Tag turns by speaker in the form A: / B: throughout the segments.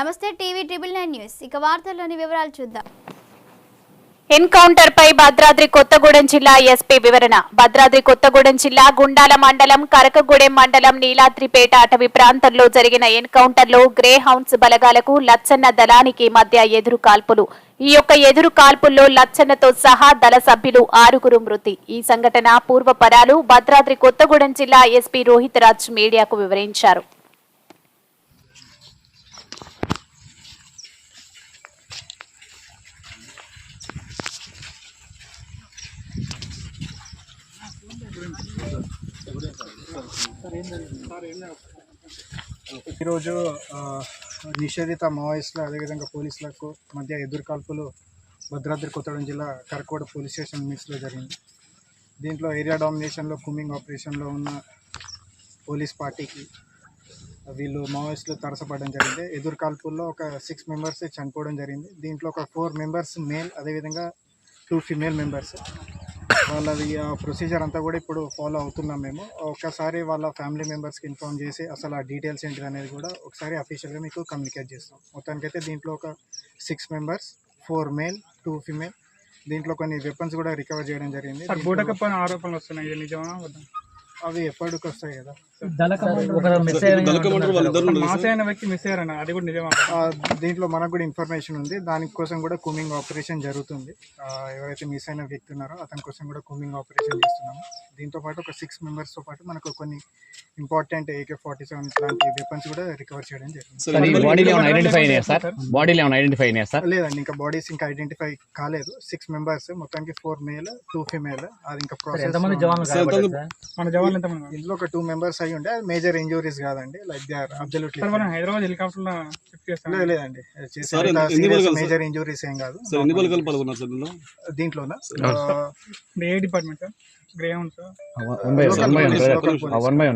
A: Nine news. ఇక వార్తల్లోని వివరాలు చూద్దాం.
B: ఎన్కౌంటర్ పై భద్రాద్రి కొత్తగూడెం జిల్లా ఎస్పీ వివరణ. భద్రాద్రి కొత్తగూడెం జిల్లా గుండాల మండలం కరకగూడెం మండలం నీలాద్రిపేట అటవీ ప్రాంతంలో జరిగిన ఎన్కౌంటర్లో గ్రే హౌండ్స్ బలగాలకు లచ్చన్న దళానికి మధ్య ఎదురు కాల్పులు. ఈ యొక్క ఎదురు కాల్పుల్లో లచ్చన్నతో సహా దళ సభ్యులు ఆరుగురు మృతి. ఈ సంఘటన పూర్వపరాలు భద్రాద్రి కొత్తగూడెం జిల్లా ఎస్పీ రోహిత్ రాజ్ మీడియాకు వివరించారు.
C: ఈరోజు నిషేధిత మావోయిస్టులు అదేవిధంగా పోలీసులకు మధ్య ఎదురుకాల్పులు భద్రాద్రి కొత్తగూడెం జిల్లా కరకోడ పోలీస్ స్టేషన్ మిక్స్లో జరిగింది. దీంట్లో ఏరియా డామినేషన్లో కుమింగ్ ఆపరేషన్లో ఉన్న పోలీస్ పార్టీకి వీళ్ళు మావోయిస్టులు తరసపడడం జరిగింది. ఎదురుకాల్పుల్లో ఒక సిక్స్ మెంబర్స్ చనిపోవడం జరిగింది. దీంట్లో ఒక ఫోర్ మెంబర్స్ మేల్ అదేవిధంగా టూ ఫిమేల్ మెంబర్స్. వాళ్ళది ఆ ప్రొసీజర్ అంతా కూడా ఇప్పుడు ఫాలో అవుతున్నాం మేము. ఒకసారి వాళ్ళ ఫ్యామిలీ మెంబర్స్కి ఇన్ఫార్మ్ చేసి అసలు ఆ డీటెయిల్స్ ఏంటిది అనేది కూడా ఒకసారి అఫీషియల్గా మీకు కమ్యూనికేట్ చేస్తాం. మొత్తానికైతే దీంట్లో ఒక six members four male two female దీంట్లో కొన్ని వెపన్స్ కూడా రికవర్ చేయడం జరిగింది.
D: ఆరోపణలు వస్తున్నాయి. నిజమా? వద్దా?
C: అవి ఎప్పటికి వస్తాయి కదా?
D: మాస్ అయిన వ్యక్తి మిస్ అయ్యారన్న అది కూడా నిజమా?
C: ఆ, దీంట్లో మనకు కూడా ఇన్ఫర్మేషన్ ఉంది. దానికోసం కూడా కుమింగ్ ఆపరేషన్ జరుగుతుంది. ఆ, ఎవరైతే మిస్ అయిన వ్యక్తి ఉన్నారో అతని కోసం కూడా కుమింగ్ ఆపరేషన్ చేస్తున్నాము. దీంతో పాటు ఒక సిక్స్ మెంబర్స్తో పాటు మనకు కొన్ని ఇంపార్టెంట్ ఏకే ఫార్టీ సెవెన్ లాంటి వెపన్స్ కూడా రికవర్ చేయడం జరిగింది లేదండి ఇంకా బాడీస్ ఇంకా ఐడెంటిఫై కాలేదు. సిక్స్ మెంబర్స్ మొత్తానికి ఫోర్ మేల్ టూ ఫిమేల్ అది ఇంకా ప్రాసెస్?
D: మన జవాన్లు ఎంతమంది ఉన్నారు?
C: ఇందులో ఒక టూ మెంబర్స్ అయి ఉండే మేజర్ ఇంజురీస్ కాదండి. Like they are absolutely
D: sir మనం హైదరాబాద్ హెలికాప్టర్లో షిఫ్ట్ చేస్తాం.
C: లేదు లేదండి? మేజర్ ఇంజురీస్ ఏం కాదు.
E: సార్ ఎన్ని బలగాలు పాల్గొన్నారు సార్ దీనిలో
C: దీంట్లోనా?
D: ఏ డిపార్ట్మెంట్ గ్రే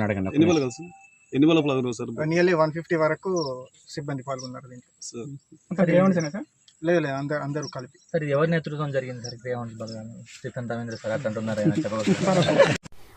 F: అడగండి
E: ఎన్ని బలగాలు సార్? ఎన్ని బలగాలు పాల్గొన్నారు సార్?
C: నియర్లీ వన్ ఫిఫ్టీ వరకు సిబ్బంది పాల్గొన్నారు దీంట్లో. లేదు లేదు అందరు అందరూ కలిపి.
G: సార్ ఎవరి నేతృత్వం జరిగింది సార్ స్టీఫెన్ రవీంద్ర సార్ అట్లా